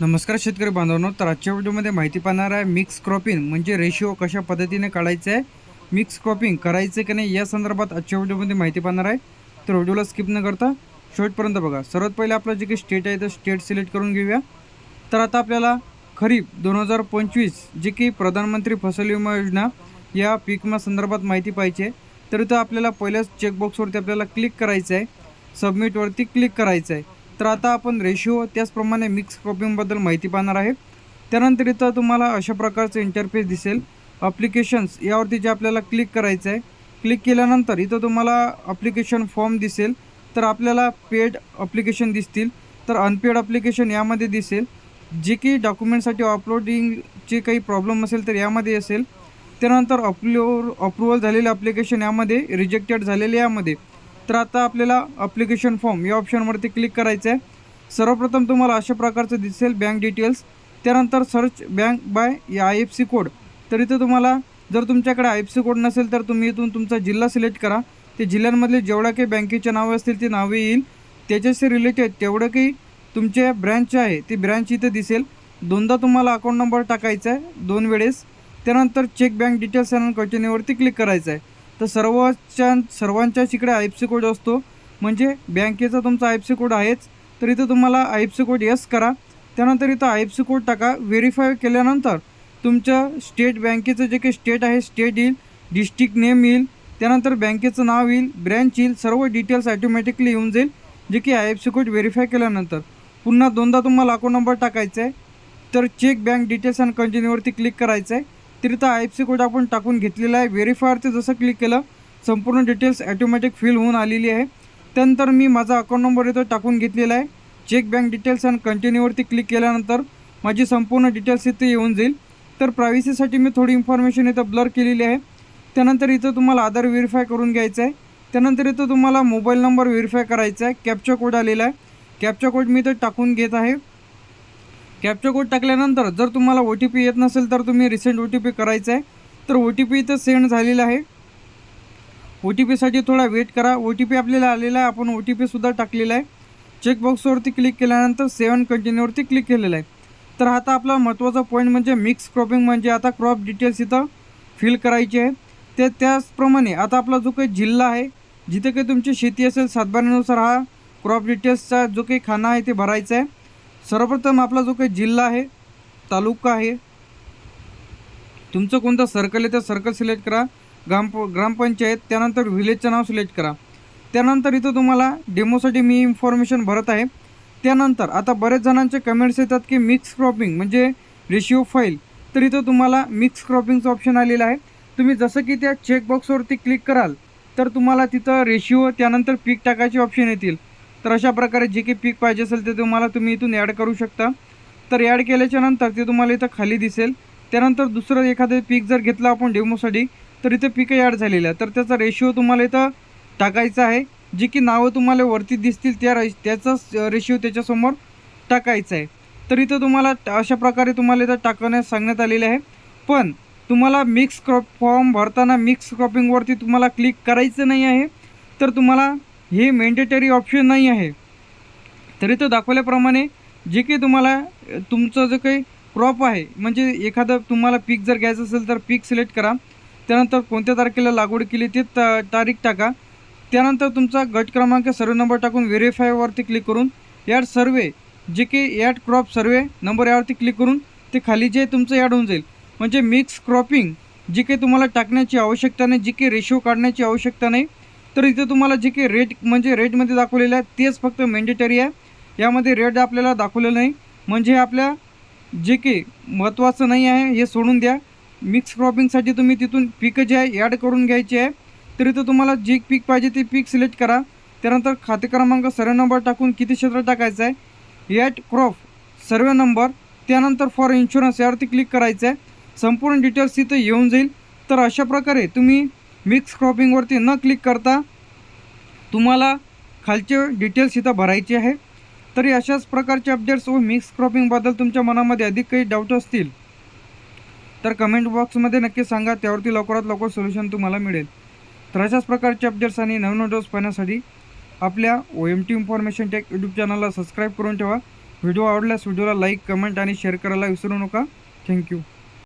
नमस्कार शेतकरी बांधवांनो तर आजच्या व्हिडिओमध्ये माहिती पाहणार आहे मिक्स क्रॉपिंग म्हणजे रेशिओ कशा पद्धतीने काढायचं आहे मिक्स क्रॉपिंग करायचं की नाही या संदर्भात आजच्या व्हिडिओमध्ये माहिती पाहणार आहे. तर व्हिडिओला स्किप न करता शेवटपर्यंत बघा. सर्वात पहिले आपलं जे काही स्टेट आहे तर स्टेट सिलेक्ट करून घेऊया. तर आता आपल्याला खरीप दोन हजार पंचवीस जे की प्रधानमंत्री फसल विमा योजना या पीक विमा संदर्भात माहिती पाहिजे. तर इथं आपल्याला पहिल्याच चेकबॉक्सवरती आपल्याला क्लिक करायचं आहे सबमिटवरती क्लिक करायचं आहे तर आता आपण रेशिओ त्याचप्रमाणे मिक्स क्रॉपिंगबद्दल माहिती पाहणार आहे. त्यानंतर इथं तुम्हाला अशा प्रकारचं इंटरफेस दिसेल. अप्लिकेशन्स यावरती जे आपल्याला क्लिक करायचं आहे क्लिक केल्यानंतर इथं तुम्हाला अप्लिकेशन फॉर्म दिसेल. तर आपल्याला पेड अप्लिकेशन दिसतील. तर अनपेड अप्लिकेशन यामध्ये दिसेल. जे की डॉक्युमेंटसाठी अपलोडिंगचे काही प्रॉब्लेम असेल तर यामध्ये असेल. त्यानंतर अपलो अप्रुव्हल झालेले अप्लिकेशन यामध्ये रिजेक्टेड झालेले यामध्ये. तर आता आपल्याला अप्लिकेशन फॉर्म या ऑप्शनवरती क्लिक करायचं आहे सर्वप्रथम तुम्हाला अशा प्रकारचं दिसेल बँक डिटेल्स त्यानंतर सर्च बँक बाय या आय एफ सी कोड तर इथं तुम्हाला जर तुमच्याकडे आय एफ सी कोड नसेल तर तुम्ही इथून तुमचा जिल्हा सिलेक्ट करा. ते जिल्ह्यांमधले जेवढ्या काही बँकेचे नावं असतील ती नावे येईल. त्याच्याशी रिलेटेड तेवढं काही तुमचे ब्रँच आहे ती ब्रँच इथं दिसेल. दोनदा तुम्हाला अकाउंट नंबर टाकायचा आहे दोन वेळेस. त्यानंतर चेक बँक डिटेल्स आणि कंटिन्यूवरती क्लिक करायचं आहे तर सर्वच्या सर्वांच्याच इकडे आय एफ सी कोड असतो. म्हणजे बँकेचा तुमचा आय एफ सी कोड आहेच. तर इथं तुम्हाला I F C code yes करा. त्यानंतर इथं आय एफ सी कोड टाका. व्हेरीफाय केल्यानंतर तुमच्या स्टेट बँकेचं जे काही स्टेट आहे स्टेट येईल डिस्ट्रिक्ट नेम येईल त्यानंतर बँकेचं नाव येईल ब्रँच येईल सर्व डिटेल्स ॲटोमॅटिकली येऊन जाईल. जे की I F C code verify केल्यानंतर. पुन्हा दोनदा तुम्हाला अकाउंट नंबर टाकायचा आहे तर चेक बँक डिटेल्स अँड कंटिन्यूवरती क्लिक करायचं आहे तर इथं आय एफ सी कोड आपण टाकून घेतलेला आहे. व्हेरीफायरचं जसं क्लिक केलं संपूर्ण डिटेल्स ॲटोमॅटिक फिल होऊन आलेली आहे. त्यानंतर मी माझा अकाउंट नंबर इथं टाकून घेतलेला आहे. चेक बँक डिटेल्स आणि कंटिन्यूवरती क्लिक केल्यानंतर माझी संपूर्ण डिटेल्स इथे येऊन जाईल. तर प्रायव्हसीसाठी मी थोडी इन्फॉर्मेशन इथं ब्लर केलेली आहे. त्यानंतर इथं तुम्हाला आधार व्हेरीफाय करून घ्यायचं आहे. त्यानंतर इथं तुम्हाला मोबाईल नंबर व्हेरीफाय करायचा आहे. कॅपचा कोड आलेला आहे. कॅपचा कोड मी इथं टाकून घेत आहे. कॅपचा कोड टाकल्यानंतर जर तुम्हाला ओ टी पी येत नसेल तर तुम्ही रिसेंट ओ टी पी करायचा आहे तर ओ टी पी इथं सेंड झालेला आहे. ओ टी पीसाठी थोडा वेट करा. ओ टी पी आपल्याला आलेला आहे. आपण ओ टी पीसुद्धा टाकलेला आहे. चेकबॉक्सवरती क्लिक केल्यानंतर सेवन कंटिन्यूवरती क्लिक केलेलं आहे. तर आता आपला महत्त्वाचा पॉईंट म्हणजे मिक्स क्रॉपिंग म्हणजे आता क्रॉप डिटेल्स इथं फिल करायची आहे. ते त्याचप्रमाणे आता आपला जो काही जिल्हा आहे जिथे काही तुमची शेती असेल सातबाऱ्यानुसार हा क्रॉप डिटेल्सचा जो काही खाना आहे ते भरायचा आहे. सर्वप्रथम आपला जो काही जिल्हा आहे तालुका आहे तुमचं कोणतं सर्कल आहे त्या सर्कल सिलेक्ट करा. ग्राम ग्रामपंचायत त्यानंतर व्हिलेजचं नाव सिलेक्ट करा. त्यानंतर इथं तुम्हाला डेमोसाठी मी इन्फॉर्मेशन भरत आहे. त्यानंतर आता बरेच जणांचे कमेंट्स येतात की मिक्स क्रॉपिंग म्हणजे रेशिओ फाईल तर इथं तुम्हाला मिक्स क्रॉपिंगचं ऑप्शन आलेलं आहे. तुम्ही जसं की त्या चेकबॉक्सवरती क्लिक कराल तर तुम्हाला तिथं रेशिओ त्यानंतर पीक टाकायचे ऑप्शन येतील. तर अशा प्रकारे जे काही पीक पाहिजे असेल ते तुम्हाला तुम्ही इथून ॲड करू शकता. तर ॲड केल्याच्यानंतर ते तुम्हाला इथं खाली दिसेल. त्यानंतर दुसरं एखादं पीक जर घेतलं आपण डेमोसाठी तर इथं पिकं ॲड झालेलं आहे तर त्याचा रेशिओ तुम्हाला इथं टाकायचा आहे. जी की नावं तुम्हाला वरती दिसतील त्या रे त्याचाच रेशिओ त्याच्यासमोर टाकायचा आहे. तर इथं तुम्हाला अशा प्रकारे तुम्हाला इथं टाकण्यास सांगण्यात आलेले आहे. पण तुम्हाला मिक्स क्रॉप फॉर्म भरताना मिक्स क्रॉपिंगवरती तुम्हाला क्लिक करायचं नाही आहे. तर तुम्हाला हे मेंडेटरी ऑप्शन नाही आहे. तरी तो दाखवल्याप्रमाणे जे काही तुम्हाला तुमचं जे काही क्रॉप आहे म्हणजे एखादं तुम्हाला पीक जर घ्यायचं असेल तर पीक सिलेक्ट करा. त्यानंतर कोणत्या तारखेला लागवड केली ते ता तारीख टाका. त्यानंतर तुमचा गट क्रमांक सर्व नंबर टाकून व्हेरीफायवरती क्लिक करून याड सर्वे जे की ॲड क्रॉप सर्वे नंबर यावरती क्लिक करून ते खाली जे तुमचं ॲड होऊन जाईल. म्हणजे मिक्स क्रॉपिंग जी काही तुम्हाला टाकण्याची आवश्यकता नाही जी काही रेशो काढण्याची आवश्यकता नाही तर इथं तुम्हाला जे काही रेट म्हणजे रेटमध्ये दाखवलेलं आहे तेच फक्त मेंडेटरी आहे. यामध्ये रेट आपल्याला दाखवलेलं नाही. म्हणजे आपल्या जे काही महत्त्वाचं नाही आहे हे सोडून द्या. मिक्स क्रॉपिंगसाठी तुम्ही तिथून पिकं जे आहे ॲड करून घ्यायची आहे. तर इथं तुम्हाला जे पीक पाहिजे ते पीक सिलेक्ट करा. त्यानंतर खाते क्रमांक सर्व नंबर टाकून किती क्षेत्र टाकायचं आहे याट क्रॉप सर्वे नंबर त्यानंतर फॉर इन्शुरन्स यावरती क्लिक करायचं आहे. संपूर्ण डिटेल्स इथं येऊन जाईल. तर अशा प्रकारे तुम्ही मिक्स क्रॉपिंगवरती न क्लिक करता तुम्हाला खालचे डिटेल्स इथं भरायचे आहे. तरी अशाच प्रकारचे अपडेट्स व मिक्स क्रॉपिंगबद्दल तुमच्या मनामध्ये अधिक काही डाऊट असतील तर कमेंट बॉक्समध्ये नक्की सांगा त्यावरती लवकरात लवकर सोल्युशन तुम्हाला मिळेल. तर अशाच प्रकारचे अपडेट्स आणि नवीन व्हिडिओज पाहण्यासाठी आपल्या O M T information tech YouTube चॅनलला सबस्क्राईब करून ठेवा. व्हिडिओ आवडल्यास व्हिडिओला लाईक कमेंट आणि शेअर करायला विसरू नका. थँक्यू